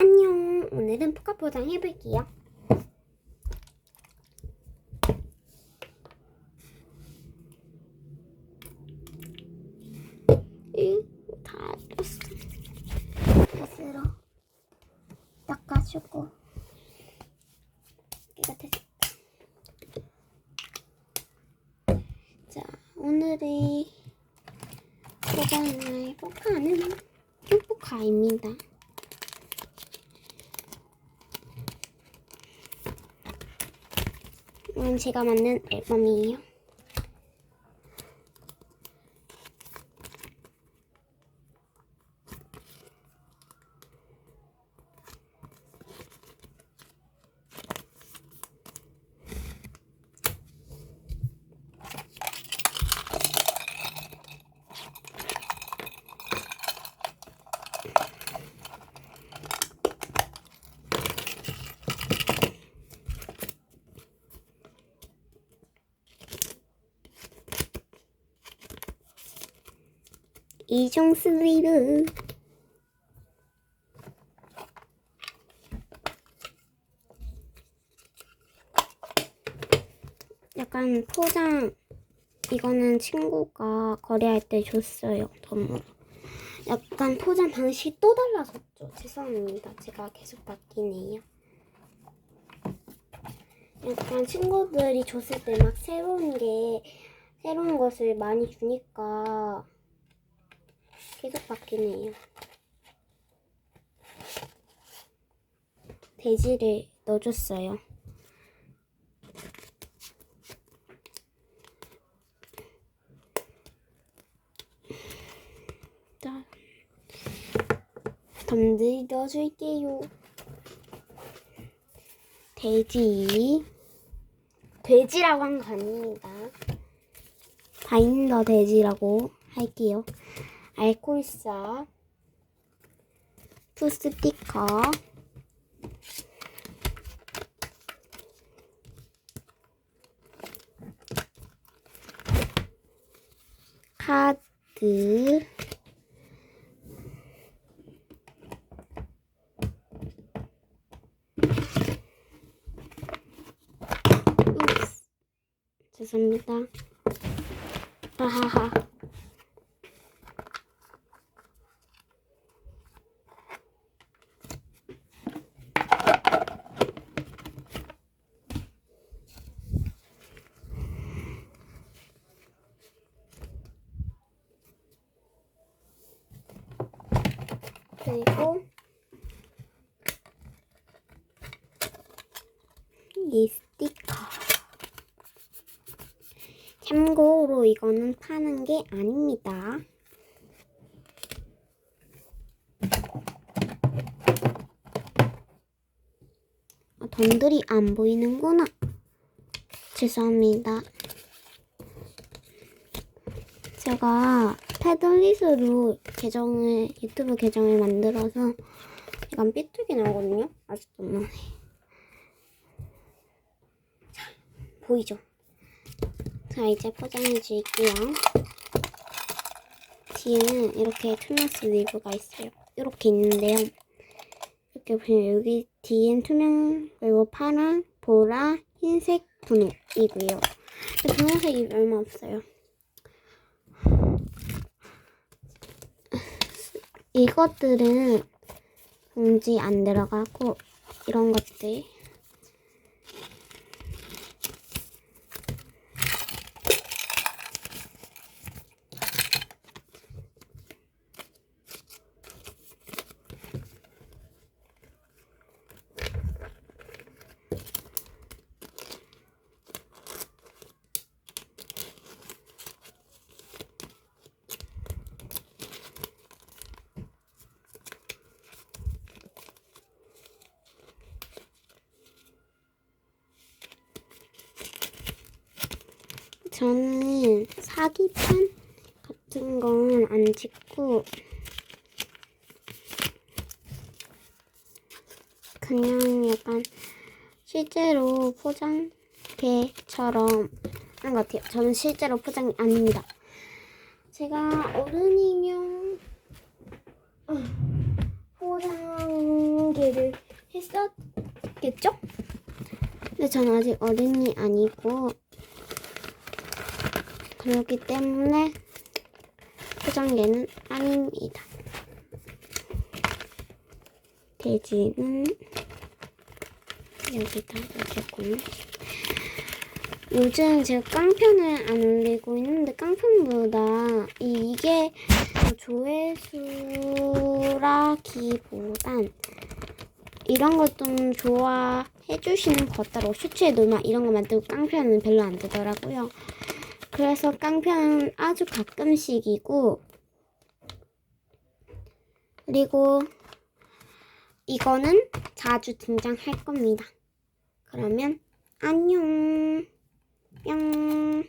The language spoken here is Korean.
안녕. 오늘은 포카 포장 해볼게요. 이다 떴어. 빗으로 닦아주고 이거 됐다. 자, 오늘의 포장할 포카는 행포카입니다. 이건 제가 만든 앨범이에요. 이종 스리르 약간 포장 이거는 친구가 거래할 때 줬어요. 선물 약간 포장 방식이 또 달라졌죠. 죄송합니다. 제가 계속 바뀌네요. 약간 친구들이 줬을 때 막 새로운 게 새로운 것을 많이 주니까 계속 바뀌네요. 돼지를 넣어줬어요. 자, 덤들 넣어줄게요. 돼지. 돼지라고 한 거 아닙니다. 바인더 돼지라고 할게요. 알콜사 푸스티커 카드 읍스. 죄송합니다. 하하하. 그리고 이 스티커. 참고로 이거는 파는 게 아닙니다. 아, 덤들이 안 보이는구나. 죄송합니다. 제가 패들릿으로 계정을 유튜브 계정을 만들어서 약간 삐뚤게 나오거든요. 아직도 안 나네. 자, 보이죠? 자, 이제 포장해 줄게요. 뒤에는 이렇게 투명 슬리브가 있어요. 이렇게 있는데요. 이렇게 보면 여기 뒤엔 투명 그리고 파랑, 보라, 흰색, 분홍이고요. 근데 분홍색이 얼마 없어요. 이것들은 봉지 안 들어가고 이런 것들 저는 사기판 같은 건 안 찍고 그냥 약간 실제로 포장개처럼 하는 것 같아요. 저는 실제로 포장이 아닙니다. 제가 어른이면 포장개 얘기를 했었겠죠? 근데 전 아직 어린이 아니고 그렇기 때문에 초장계는 아닙니다. 돼지는 여기다 넣겠고요. 요즘 제가 깡편을 안 올리고 있는데 깡편보다 이, 이게 더 조회수라기보단 이런 것 좀 좋아해 주시는 것 따로 슈츠에 놀마 이런 거 만들고 깡편은 별로 안 되더라고요. 그래서 깡편은 아주 가끔씩이고 그리고 이거는 자주 등장할 겁니다. 그러면 안녕 뿅